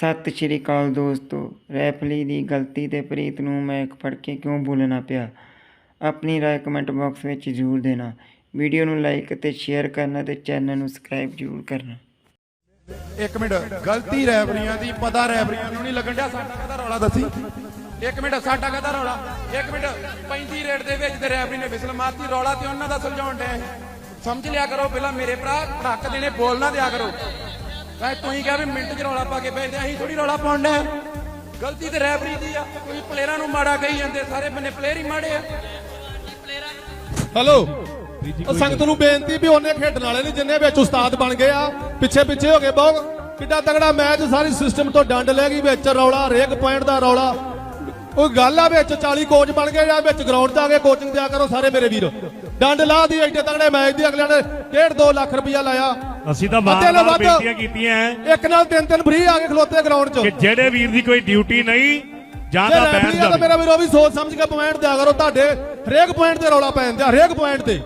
ਸਤਿ ਸ਼੍ਰੀ ਅਕਾਲ ਦੋਸਤੋ, ਰੈਫਲੀ ਦੀ ਗਲਤੀ ਤੇ ਪ੍ਰੀਤ ਨੂੰ ਮੈਕ ਫੜ ਕੇ ਕਿਉਂ ਬੋਲਣਾ ਪਿਆ? ਆਪਣੀ ਰਾਏ ਕਮੈਂਟ ਬਾਕਸ ਵਿੱਚ ਜ਼ਰੂਰ ਦੇਣਾ। ਵੀਡੀਓ ਨੂੰ ਲਾਈਕ ਅਤੇ ਸ਼ੇਅਰ ਕਰਨਾ ਤੇ ਚੈਨਲ ਨੂੰ ਸਬਸਕ੍ਰਾਈਬ ਜ਼ਰੂਰ ਕਰਨਾ। ਇੱਕ ਮਿੰਟ, ਗਲਤੀ ਰੈਫਰੀਆਂ ਦੀ, ਪਤਾ ਰੈਫਰੀਆਂ ਨੂੰ ਨਹੀਂ ਲੱਗਣ ਡਿਆ, ਸਾਡਾ ਕਹਦਾ ਰੌਲਾ ਦੱਸੀ? ਇੱਕ ਮਿੰਟ, ਸਾਡਾ ਕਹਦਾ ਰੌਲਾ? ਇੱਕ ਮਿੰਟ 35 ਰੇਟ ਦੇ ਵਿੱਚ ਤੇ ਰੈਫਰੀ ਨੇ ਵਿਸਲ ਮਾਰਤੀ, ਰੌਲਾ ਤੇ ਉਹਨਾਂ ਦਾ ਸੁਲਝਾਉਣ ਡਿਆ ਸਮਝ ਲਿਆ ਕਰੋ, ਪਹਿਲਾਂ ਮੇਰੇ ਭਰਾ, ਹੱਕ ਦੇਣੇ ਬੋਲਣਾ ਦਿਆ ਕਰੋ। ਐ ਤੁਸੀਂ ਕਿਹਾ ਵੀ ਮਿੰਟ 'ਚ ਰੌਲਾ ਪਾ ਕੇ ਭੇਜਦੇ ਅਸੀਂ ਥੋੜੀ ਰੌਲਾ ਪਾਉਣ ਡਿਆ ਗਲਤੀ ਤੇ ਰੈਫਰੀ ਦੀ ਆ, ਕੋਈ ਪਲੇਅਰਾਂ ਨੂੰ ਮਾੜਾ ਕਹੀ ਜਾਂਦੇ, ਸਾਰੇ ਬੰਨੇ ਪਲੇਅਰ ਹੀ ਮਾੜੇ ਆ। ਹੈਲੋ ਉਹ ਸੰਗਤ ਨੂੰ ਬੇਨਤੀ ਵੀ ਉਹਨੇ ਖੇਡਣ ਵਾਲੇ ਨਹੀਂ, ਜਿੰਨੇ ਵਿੱਚ ਉਸਤਾਦ ਬਣ ਗਏ ਆ, ਪਿੱਛੇ ਪਿੱਛੇ ਹੋ ਗਏ ਬਹੁਤ। ਕਿੱਡਾ ਤਗੜਾ ਮੈਚ, ਸਾਰੀ ਸਿਸਟਮ ਤੋਂ ਡੰਡ ਲੈ ਗਈ ਵਿੱਚ, ਰੌਲਾ, ਹਰੇਕ ਪੁਆਇੰਟ ਦਾ ਰੌਲਾ। ਉਹ ਗੱਲ ਆ ਵਿੱਚ 40 ਕੋਚ ਬਣ ਗਏ ਜਾਂ ਵਿੱਚ ਗਰਾਊਂਡ 'ਚ ਆ ਕੇ ਕੋਚਿੰਗ ਦਿਆ ਕਰੋ ਸਾਰੇ ਮੇਰੇ ਵੀਰ। ਡੰਡ ਲਾ ਦੀ ਐਡੇ ਤਗੜੇ ਮੈਚ ਦੀ ਅਗਲਿਆਂ ਨੇ 1.5 2 ਲੱਖ ਰੁਪਇਆ ਲਾਇਆ। ਅਸੀਂ ਤਾਂ ਮਾਰ ਨਾਲੋਂ। ਬੇਨਤੀਆਂ ਕੀਤੀਆਂ ਇੱਕ ਨਾਲ ਤਿੰਨ ਤਿੰਨ ਫ੍ਰੀ ਆ ਕੇ ਖਲੋਤੇ ਗਰਾਊਂਡ 'ਚ। ਕਿ ਜਿਹੜੇ ਵੀਰ ਦੀ ਕੋਈ ਡਿਊਟੀ ਨਹੀਂ ਜਾਂ ਜੇ ਰੈਫਰੀ ਬੈਠ ਜਾਵੇ। ਮੇਰਾ ਵੀਰ ਉਹ ਵੀ ਸੋਚ ਸਮਝ ਕੇ ਪੁਆਇੰਟ ਦਿਆ ਕਰੋ ਤੁਹਾਡੇ ਹਰੇਕ ਪੁਆਇੰਟ ਤੇ ਰੌਲਾ ਪੈ ਜਾਂਦਾ ਹਰੇਕ ਪੁਆਇੰਟ ਤੇ।